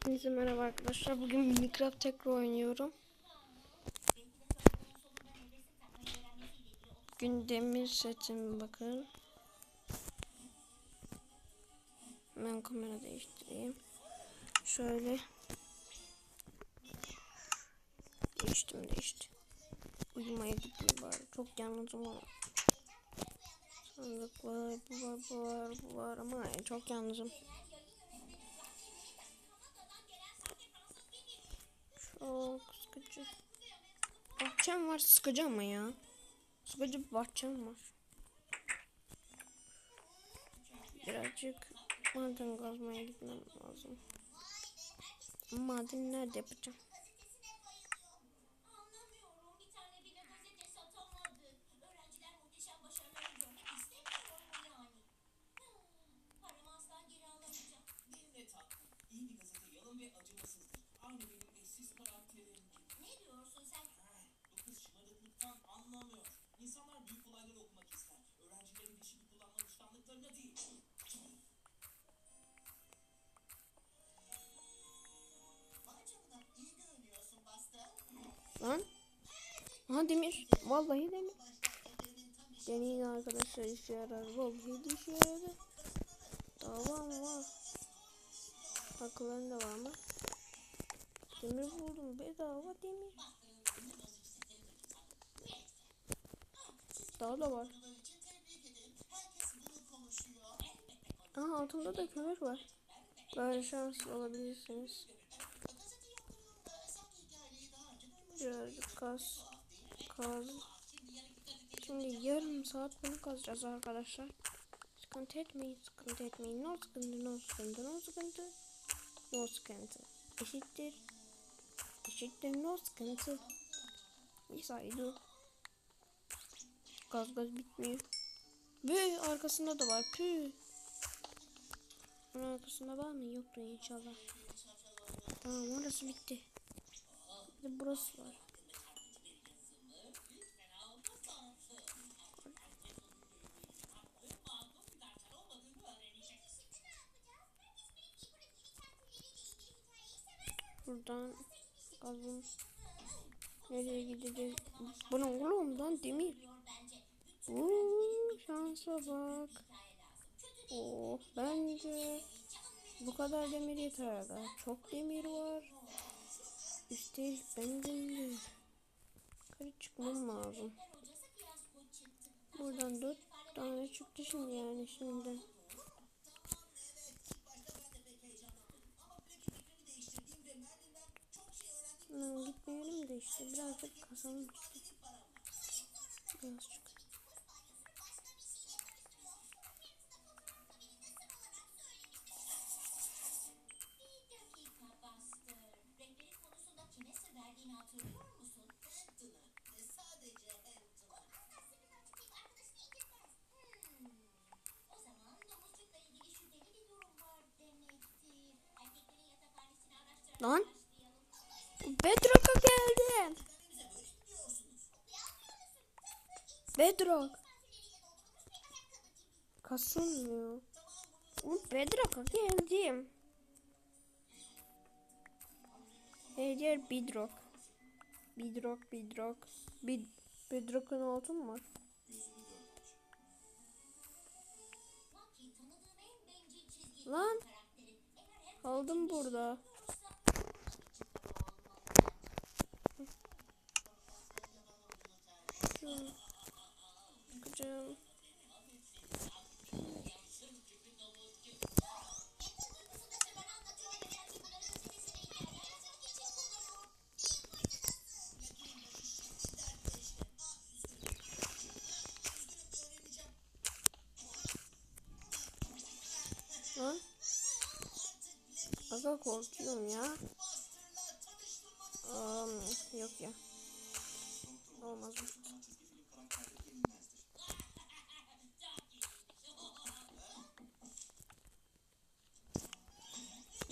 Hepinize merhaba arkadaşlar. Bugün Minecraft tekrar oynuyorum. Gündemir setim bakın. Ben kamera değiştireyim. Şöyle. Değiştim değişti. Uyumaya gideyim bari. Çok yalnızım ama. Sandık var, bu var, bu var, bu var ama çok yalnızım. Bahçem var sıkıcı ama ya. Sıkıcı bir bahçem var. Birazcık maden kazmaya gitmem lazım. Maden nerede yapacağım? Demir. Vallahi demir. Deneyin arkadaşlar işe yarar. Vallahi de işe yarar. Tamam var. Akıllarında var mı? Demir buldum. Bedava demir. Daha da var. Aha altında da kömür var. Böyle şans olabilirsiniz. Birazcık kaz. Kaz. Şimdi yarım saat bunu kazacağız arkadaşlar. Sıkıntı etmeyin, sıkıntı etmeyin. No sıkıntı, no sıkıntı, no sıkıntı. No sıkıntı. Eşittir. Eşittir no sıkıntı. Misaydı. Gaz gaz bitmiyor. Ve arkasında da var. Pü. Bunun arkasında var mı? Yoktu inşallah. Tamam orası bitti. Bir de burası var. Buradan kazın. Nereye gideceğiz? Oğlum lan demir. Uuu şansa bak. Oh bence bu kadar demir yeter aga. Çok demir var. Üstelik ben de yukarı çıkmam lazım. Buradan dört tane çıktı şimdi yani şimdi. Hmm, gitmeyelim de işte birazcık kazalım işte. Birazcık. Bir Bedrock. Kasılmıyor. Oğlum Bedrock'a geldim. Hey diğer Bedrock. Bedrock, Bedrock. Bed Bedrock'un altın mı Lan kaldım burada. Şu- Bakacağım. Lan. Aga korkuyorum ya. Um, yok ya. Olmaz?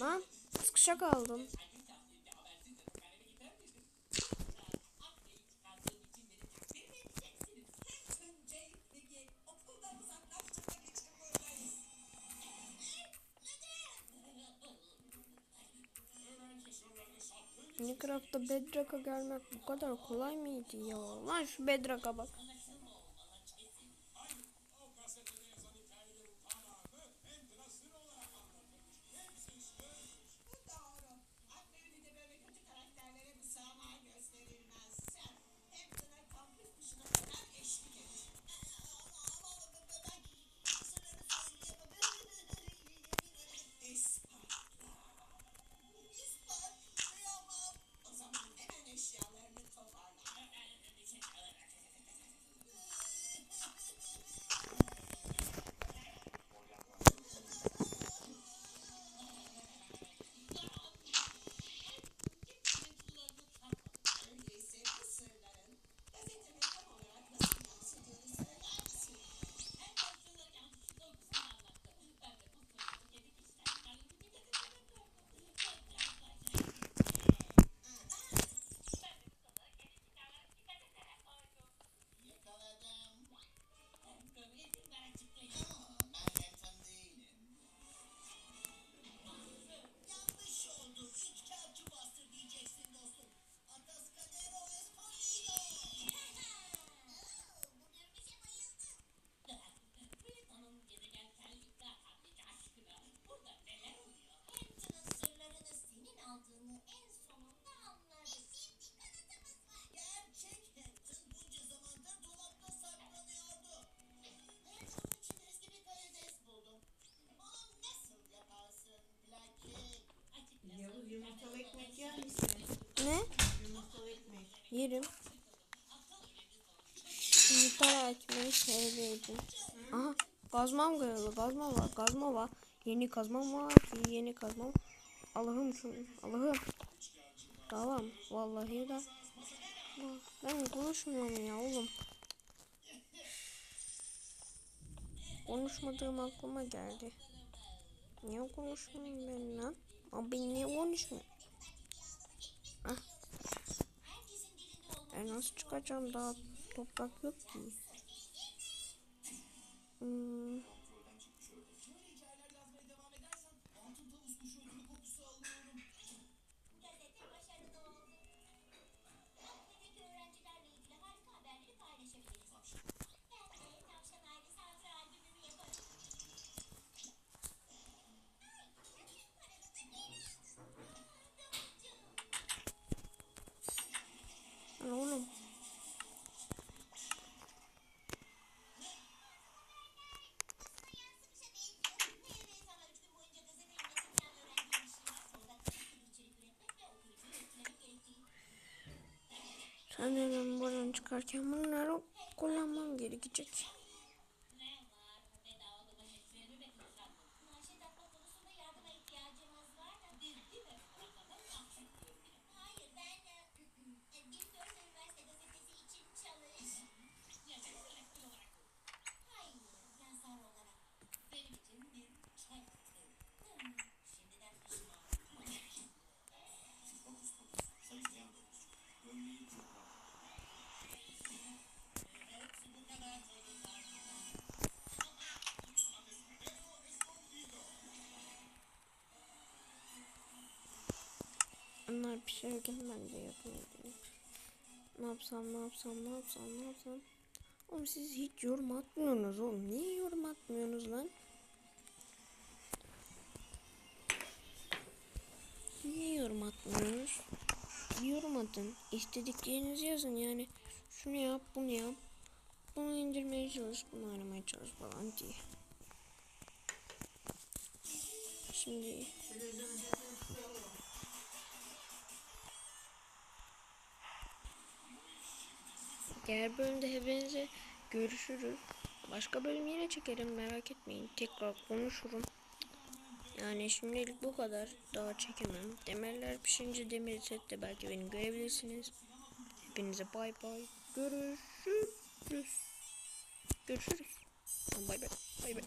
Lan sıkışa kaldım. Minecraft'ta Bedrock'a gelmek bu kadar kolay mıydı ya? Lan şu Bedrock'a bak. Yerim. Yumurta ekmeği sevdim. Aha kazmam kırıldı. Kazma var. Kazma var. Yeni kazmam var ki yeni kazmam. Allah'ım şu Allah'ım. Tamam. Vallahi de. Ben konuşmuyorum ya oğlum. Konuşmadığım aklıma geldi. Niye konuşmuyorum ben lan? Abi niye konuşmuyorum? Nasıl çıkacağım daha toprak yok ki. Hmm, Sanırım buradan çıkarken bunları kullanmam gerekecek. Onlar pişerken ben de yapayım. Ne yapsam ne yapsam ne yapsam ne yapsam. Oğlum siz hiç yorum atmıyorsunuz oğlum. Niye yorum atmıyorsunuz lan? Niye yorum atmıyorsunuz? Bir yorum atın. İstediklerinizi yazın yani. Şunu yap bunu yap. Bunu indirmeye çalış bunu aramaya çalış falan diye. Şimdi Diğer bölümde hepinize görüşürüz. Başka bölüm yine çekerim merak etmeyin. Tekrar konuşurum. Yani şimdilik bu kadar. Daha çekemem. Demirler pişince demir sette belki beni görebilirsiniz. Hepinize bay bay. Görüşürüz. Görüşürüz. Bay bay. Bay bay.